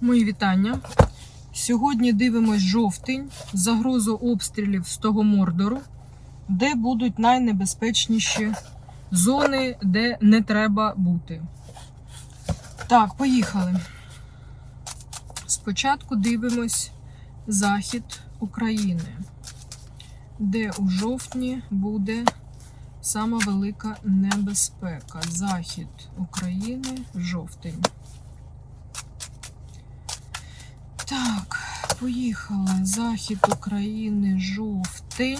Мої вітання. Сьогодні дивимось жовтень, загрозу обстрілів з того Мордору, де будуть найнебезпечніші зони, де не треба бути. Так, поїхали. Спочатку дивимось захід України, де у жовтні буде сама велика небезпека. Захід України, жовтень. Так, поїхали. Захід України, жовтень.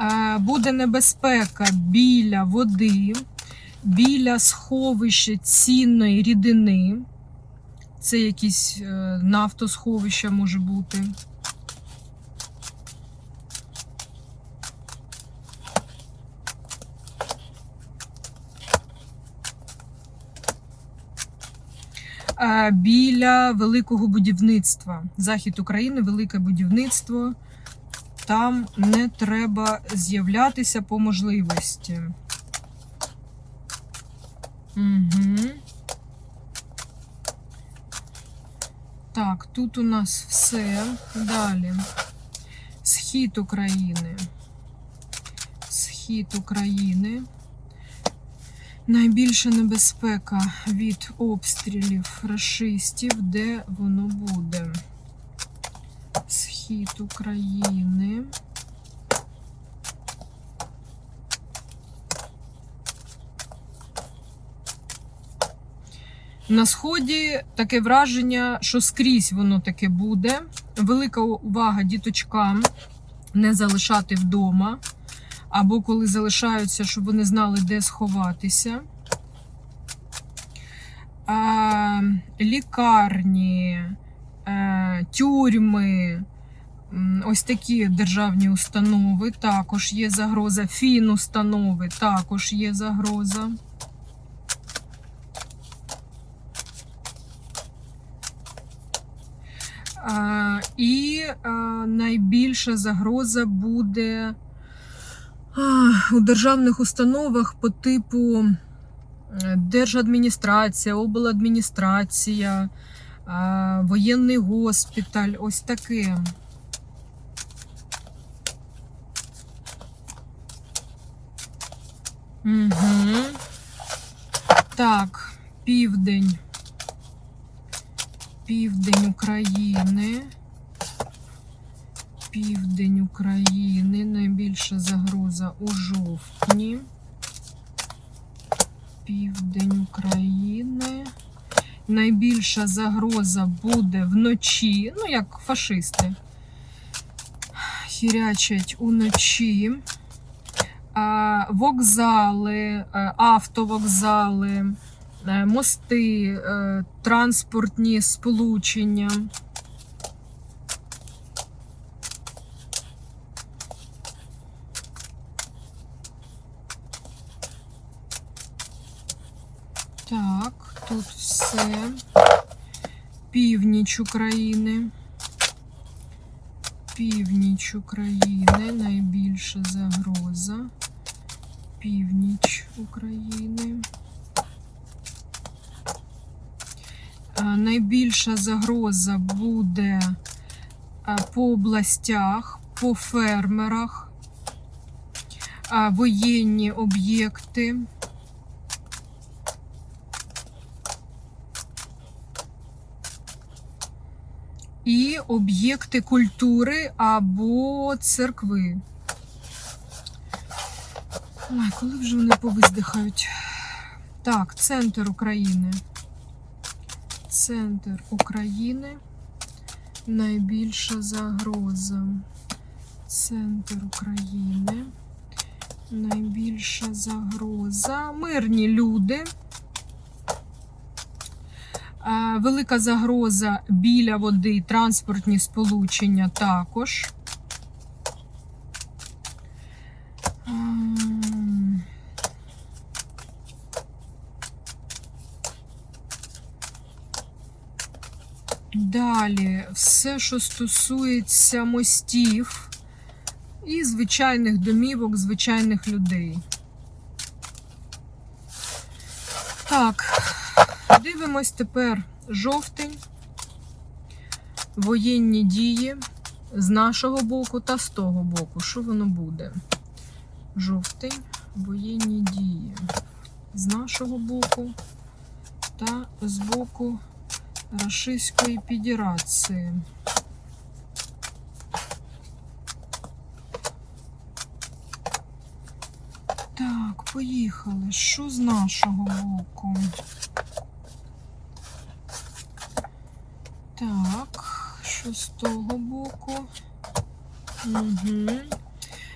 Е, Буде небезпека біля води, біля сховища цінної рідини. Це якісь е, нафтосховища може бути. Біля великого будівництва. Захід України, велике будівництво. Там не треба з'являтися по можливості. Угу. Так, тут у нас все. Далі. Схід України. Схід України. Найбільша небезпека від обстрілів рашистів, де воно буде? Схід України. На сході таке враження, що скрізь воно таке буде. Велика увага діточкам не залишати вдома або коли залишаються, щоб вони знали, де сховатися. Лікарні, е, тюрми, ось такі державні установи також є загроза. Фінустанови також є загроза. І а, найбільша загроза буде у державних установах по типу е, держадміністрація, обладміністрація, воєнний госпіталь, ось таке. Угу. Так, південь. Південь України. Південь України. Найбільша загроза у жовтні. Південь України. Найбільша загроза буде вночі. Ну, як фашисти. Хірячать уночі. Вокзали, автовокзали, е, мости, е, транспортні сполучення. Так, тут все. Північ України. Північ України. Найбільша загроза. Північ України. Найбільша загроза буде по областях, по фермерах, воєнні об'єкти. І об'єкти культури або церкви. Ой, коли вже вони повиздихають? Так, центр України. Центр України. Найбільша загроза. Центр України. Найбільша загроза. Мирні люди. Е, Велика загроза біля води, транспортні сполучення також. Ем, Далі, все, що стосується мостів і звичайних домівок, звичайних людей. Так, Дивимось тепер жовтень, воєнні дії з нашого боку та з того боку. Що воно буде? Жовтень, воєнні дії з нашого боку та з боку Російської Федерації. Так, поїхали. Що з нашого боку? Так, що з того боку? Угу.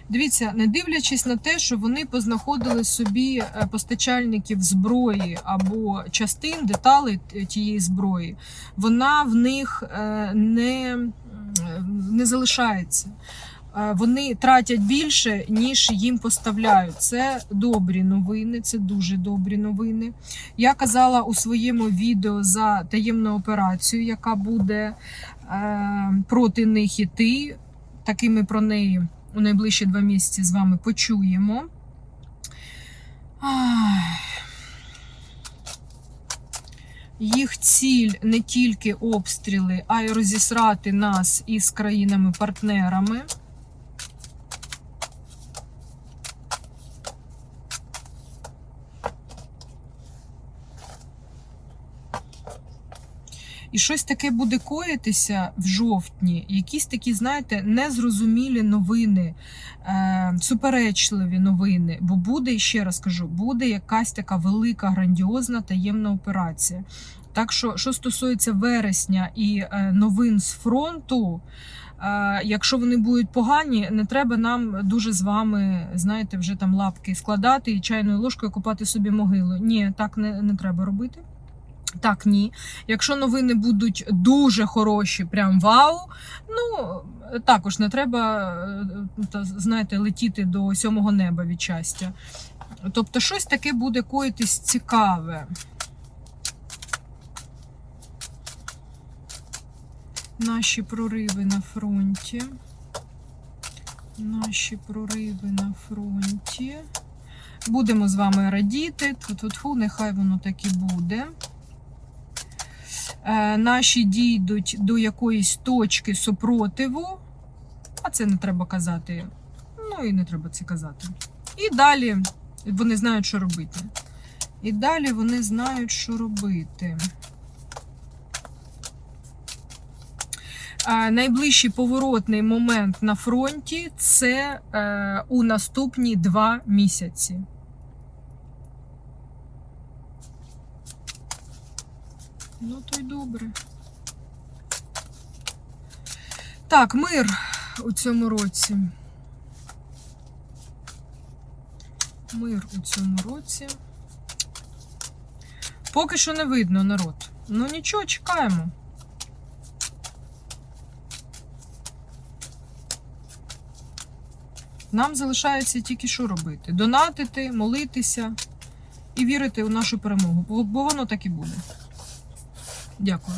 Дивіться, не дивлячись на те, що вони познаходили собі е, постачальників зброї або частин, деталей тієї зброї, вона в них е, не, не залишається. Е, Вони тратять більше, ніж їм поставляють. Це добрі новини, це дуже добрі новини. Я казала у своєму відео за таємну операцію, яка буде е, проти них іти. Таки ми про неї у найближчі два місяці з вами почуємо. Їх ціль не тільки обстріли, а й розісрати нас із країнами-партнерами. І щось таке буде коїтися в жовтні. Якісь такі, знаєте, незрозумілі новини, е, суперечливі новини. Бо буде, ще раз кажу, буде якась така велика, грандіозна таємна операція. Так що, що стосується вересня і е, новин з фронту, е, якщо вони будуть погані, не треба нам дуже з вами, знаєте, вже там лапки складати і чайною ложкою копати собі могилу. Ні, так не, не треба робити. Так, ні. Якщо новини будуть дуже хороші, прям вау. Ну також не треба, е, знаєте, летіти до сьомого неба від щастя. Тобто, щось таке буде коїтись цікаве. Наші прориви на фронті. Наші прориви на фронті. Будемо з вами радіти. Тьфу-тьфу-тьфу, нехай воно так і буде. Е, наші дійдуть до якоїсь точки супротиву, а це не треба казати. Ну і не треба це казати. І далі вони знають, що робити. І далі вони знають, що робити. Е, Найближчий поворотний момент на фронті це е, у наступні два місяці. Ну, то й добре. Так, мир у цьому році. Мир у цьому році. Поки що не видно народ. Ну нічого, чекаємо. Нам залишається тільки що робити: донатити, молитися і вірити у нашу перемогу. Бо воно так і буде. Дякую.